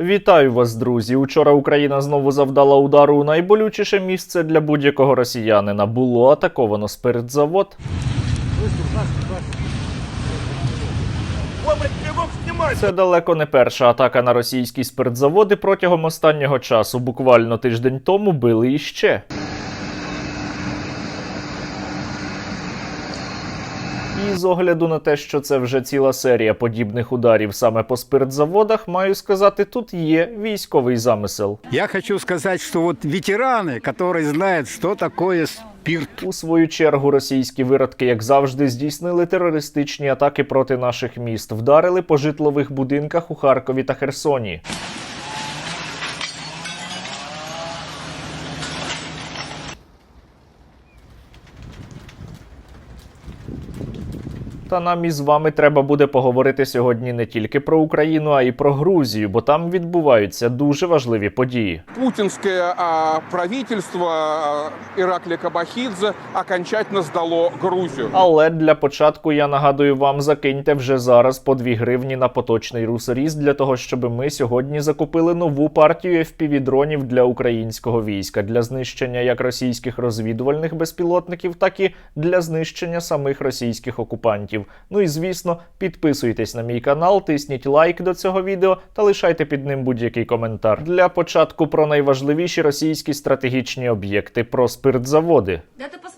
Вітаю вас, друзі. Учора Україна знову завдала удару у найболючіше місце для будь-якого росіянина. Було атаковано спиртзавод. Це далеко не перша атака на російські спиртзаводи протягом останнього часу. Буквально тиждень тому били іще. І з огляду на те, що це вже ціла серія подібних ударів саме по спиртзаводах, маю сказати, тут є військовий замисел. Я хочу сказать, что вот ветераны, которые знают, что такое спирт, У свою чергу російські виродки, як завжди, здійснили терористичні атаки проти наших міст, вдарили по житлових будинках у Харкові та Херсоні. Та нам із вами треба буде поговорити сьогодні не тільки про Україну, а й про Грузію, бо там відбуваються дуже важливі події. путинское а, правительство а, Ираклия Кабахидзе окончательно сдало Грузию. Але для початку я нагадую вам, закиньте вже зараз по 2 гривні на поточний русоріз для того, щоб ми сьогодні закупили нову партію FPV-дронів для українського війська для знищення як російських розвідувальних безпілотників, так і для знищення самих російських окупантів. Ну і звісно, підписуйтесь на мій канал, тисніть лайк до цього відео та лишайте під ним будь-який коментар. Для початку про найважливіші російські стратегічні об'єкти, про спиртзаводи.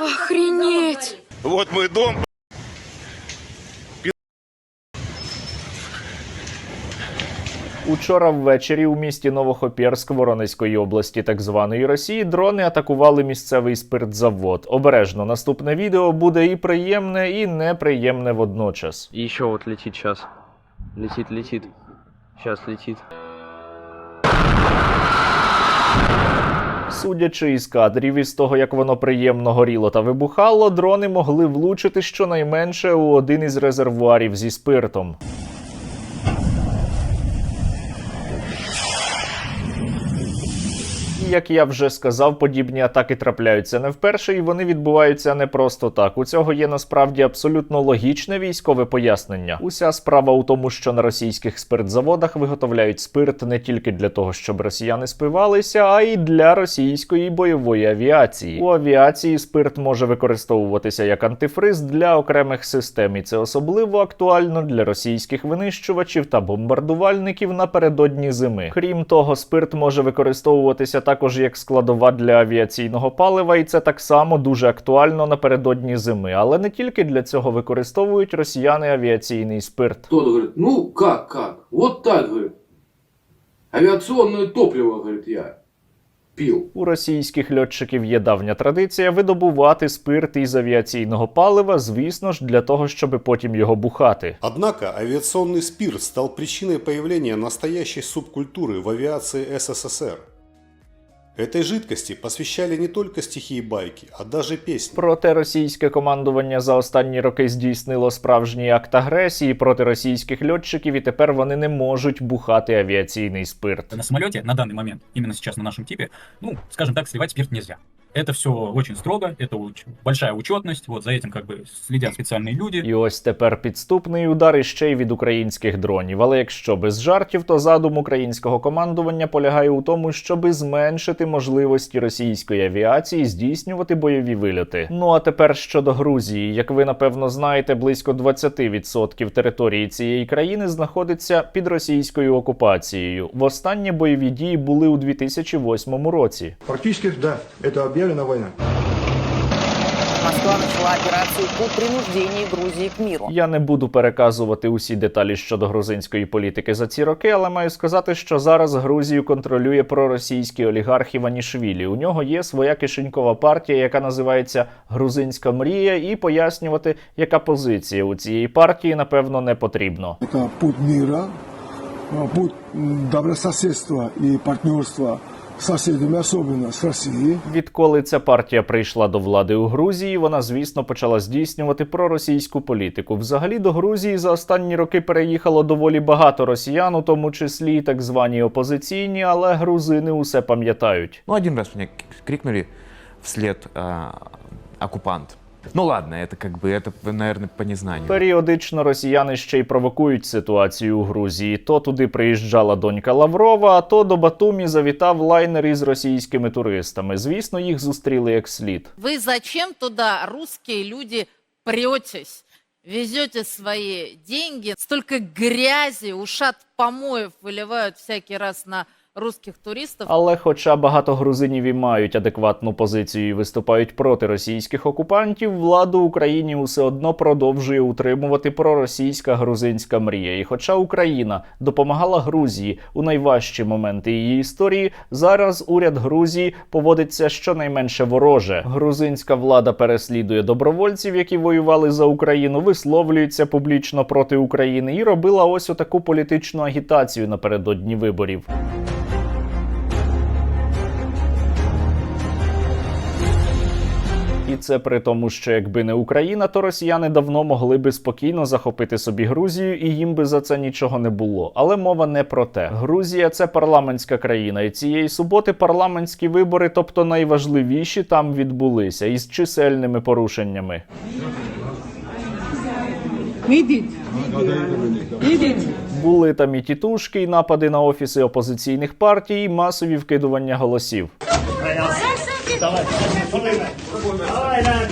Охренеть! Вот мой дом. Учора ввечері у місті Новохопєрськ Воронезької області, так званої Росії, дрони атакували місцевий спиртзавод. Обережно наступне відео буде і приємне, і неприємне водночас. И еще вот летит сейчас. Летит, летит. Сейчас летит. Судячи із кадрів із того, як воно приємно горіло та вибухало, дрони могли влучити щонайменше у один із резервуарів зі спиртом. Як я вже сказав, подібні атаки трапляються не вперше, і вони відбуваються не просто так. У цього є насправді абсолютно логічне військове пояснення. Уся справа у тому, що на російських спиртзаводах виготовляють спирт не тільки для того, щоб росіяни спивалися, а й для російської бойової авіації. У авіації спирт може використовуватися як антифриз для окремих систем, і це особливо актуально для російських винищувачів та бомбардувальників напередодні зими. Крім того, спирт може використовуватися також як складова для авіаційного палива, і це так само дуже актуально напередодні зими. Але не тільки для цього використовують росіяни авіаційний спирт. Тот говорит, ну как, как? Вот так, говорит. Авиационное топливо, говорит, я пил. У російських льотчиків є давня традиція видобувати спирт із авіаційного палива, звісно ж, для того, щоб потім його бухати. Однако авиационный спирт стал причиной появления настоящей субкультуры в авиации СССР. Этой жидкости посвящали не только стихи і байки, а даже пісні. Проте російське командування за останні роки здійснило справжній акт агресії проти російських льотчиків, і тепер вони не можуть бухати авіаційний спирт. На самоліті на даний момент, іменно зараз на нашому типі, ну, скажем так, сливати спирт нельзя. Это все очень строго, это уч- большая учетность, вот за этим как бы следят специальные люди. І ось тепер підступний удар іще й від українських дронів. Але якщо без жартів, то задум українського командування полягає у тому, щоби зменшити можливості російської авіації здійснювати бойові вильоти. Ну а тепер щодо Грузії, як ви напевно знаєте, близько 20% території цієї країни знаходиться під російською окупацією. Востаннє бойові дії були у 2008 році. Практически, да, это объявлена война. Москва начала операцию по принуждению Грузии к миру. Я не буду переказувати усі деталі щодо грузинської політики за ці роки, але маю сказати, що зараз Грузію контролює проросійський олігарх Іванішвілі. У нього є своя кишенькова партія, яка називається Грузинська мрія, і пояснювати, яка позиція у цієї партії, напевно, не потрібно. Это путь мира, а, путь м, добрососедства и партнерства с особливо з Росії. Відколи ця партія прийшла до влади у Грузії, вона, звісно, почала здійснювати проросійську політику. Взагалі до Грузії за останні роки переїхало доволі багато росіян, у тому числі так звані опозиційні, але грузини усе пам'ятають. Ну, один раз мені крикнули вслід а, оккупант. Ну ладно, это как бы, это, наверное, по незнанию. Періодично росіяни ще й провокують ситуацію у Грузії. То туди приїжджала донька Лаврова, а то до Батумі завітав лайнер із російськими туристами. Звісно, їх зустріли як слід. Вы зачем туда, русские люди, претесь? Везете свои деньги, столько грязи, ушат помоев выливают всякий раз на русских туристов. Але, хоча багато грузинів і мають адекватну позицію і виступають проти російських окупантів, владу Україні усе одно продовжує утримувати проросійська грузинська мрія. І хоча Україна допомагала Грузії у найважчі моменти її історії, зараз уряд Грузії поводиться щонайменше вороже. Грузинська влада переслідує добровольців, які воювали за Україну, висловлюється публічно проти України і робила ось отаку політичну агітацію напередодні виборів. Це при тому, що якби не Україна, то росіяни давно могли би спокійно захопити собі Грузію, і їм би за це нічого не було. Але мова не про те. Грузія це парламентська країна, і цієї суботи парламентські вибори, тобто найважливіші, там відбулися із чисельними порушеннями. Були там і тітушки, і напади на офіси опозиційних партій, і масові вкидування голосів. Rồi, xuống lên này. Rồi, ra,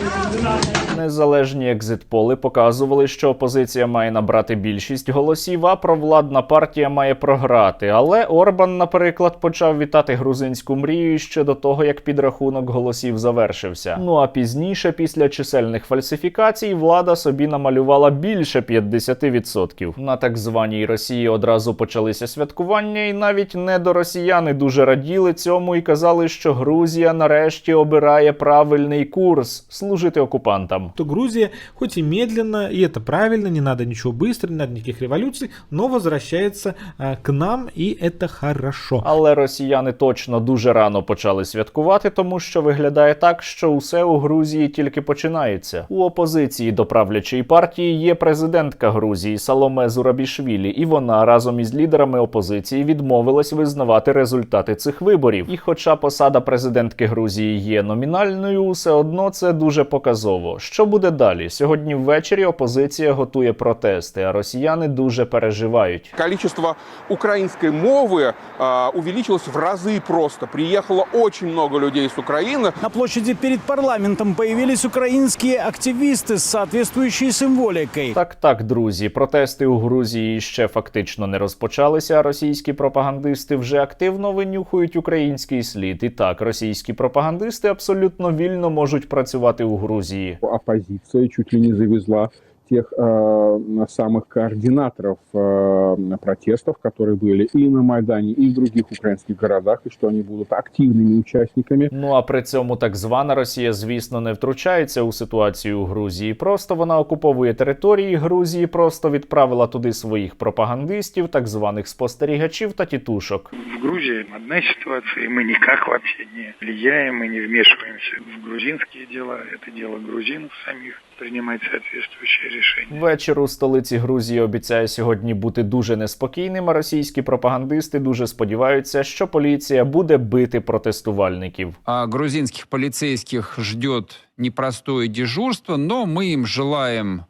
Незалежні екзитполи показували, що опозиція має набрати більшість голосів, а провладна партія має програти. Але Орбан, наприклад, почав вітати грузинську мрію ще до того, як підрахунок голосів завершився. Ну а пізніше, після чисельних фальсифікацій, влада собі намалювала більше 50%. На так званій Росії одразу почалися святкування, і навіть недоросіяни дуже раділи цьому і казали, що Грузія нарешті обирає правильний курс служити окупантам то Грузия, хоть и медленно, и это правильно, не надо ничего быстро, не надо никаких революций, но возвращается а, к нам, и это хорошо. Але росіяни точно дуже рано почали святкувати, тому що виглядає так, що усе у Грузії тільки починається. У опозиції до правлячої партії є президентка Грузії Саломе Зурабішвілі, і вона разом із лідерами опозиції відмовилась визнавати результати цих виборів. І хоча посада президентки Грузії є номінальною, усе одно це дуже показово. Що буде далі? Сьогодні ввечері опозиція готує протести, а росіяни дуже переживають. Количество украинской мовы а, увеличилось в разы просто. Приехало очень много людей с Украины. На площади перед парламентом появились украинские активисты с соответствующей символикой. Так, так, друзі, протести у Грузії ще фактично не розпочалися. а Російські пропагандисти вже активно винюхують український слід. І так, російські пропагандисти абсолютно вільно можуть працювати у Грузії. оппозиция чуть ли не завезла тех э, самых координаторов э, протестов, которые были и на Майдане, и в других украинских городах, и что они будут активными участниками. Ну а при цьому так звана Росія, звісно, не втручається у ситуацію у Грузії. Просто вона окуповує території Грузії, просто відправила туди своїх пропагандистів, так званих спостерігачів та тітушок. В Грузии одна ситуация, и мы никак вообще не влияем и не вмешиваемся в грузинские дела. Это дело грузинов самих принимать соответствующие решения. Вечір у столиці Грузії обіцяє сьогодні бути дуже неспокійним. А російські пропагандисти дуже сподіваються, що поліція буде бити протестувальників. А грузинских полицейских ждет непростое дежурство, но мы им желаем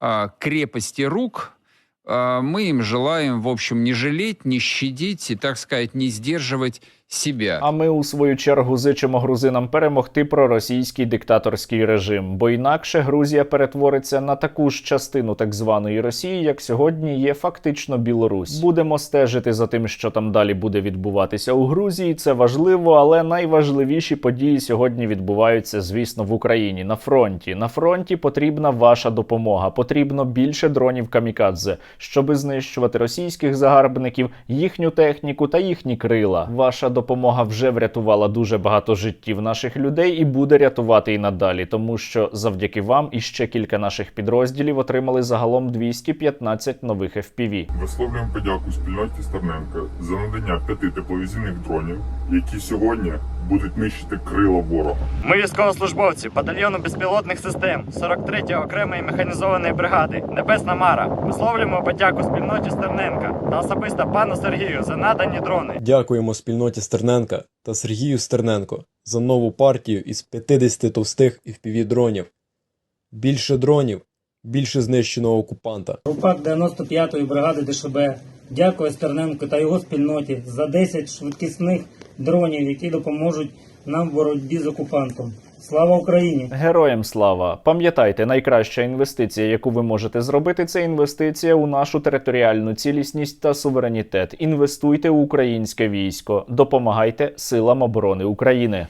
а, крепости рук, а, мы им желаем, в общем, не жалеть, не щадить и, так сказать, не сдерживать себя. А ми у свою чергу зичимо грузинам перемогти проросійський диктаторський режим, бо інакше Грузія перетвориться на таку ж частину так званої Росії, як сьогодні є фактично Білорусь. Будемо стежити за тим, що там далі буде відбуватися у Грузії. Це важливо, але найважливіші події сьогодні відбуваються, звісно, в Україні на фронті. На фронті потрібна ваша допомога. Потрібно більше дронів камікадзе, щоби знищувати російських загарбників, їхню техніку та їхні крила. Ваша допомога вже врятувала дуже багато життів наших людей і буде рятувати і надалі, тому що завдяки вам і ще кілька наших підрозділів отримали загалом 215 нових FPV. Висловлюємо подяку спільноті Стерненка за надання п'яти тепловізійних дронів, які сьогодні будуть нищити крила ворога. Ми військовослужбовці батальйону безпілотних систем 43-ї окремої механізованої бригади Небесна Мара. Висловлюємо подяку спільноті Стерненка та особисто пану Сергію за надані дрони. Дякуємо спільноті Стерненка та Сергію Стерненко за нову партію із 50 товстих FPV дронів. більше дронів, більше знищеного окупанта. Рупак 95-ї бригади ДШБ дякує Стерненку та його спільноті за 10 швидкісних дронів, які допоможуть нам в боротьбі з окупантом. Слава Україні! Героям слава! Пам'ятайте, найкраща інвестиція, яку ви можете зробити, це інвестиція у нашу територіальну цілісність та суверенітет. Інвестуйте у українське військо, допомагайте силам оборони України.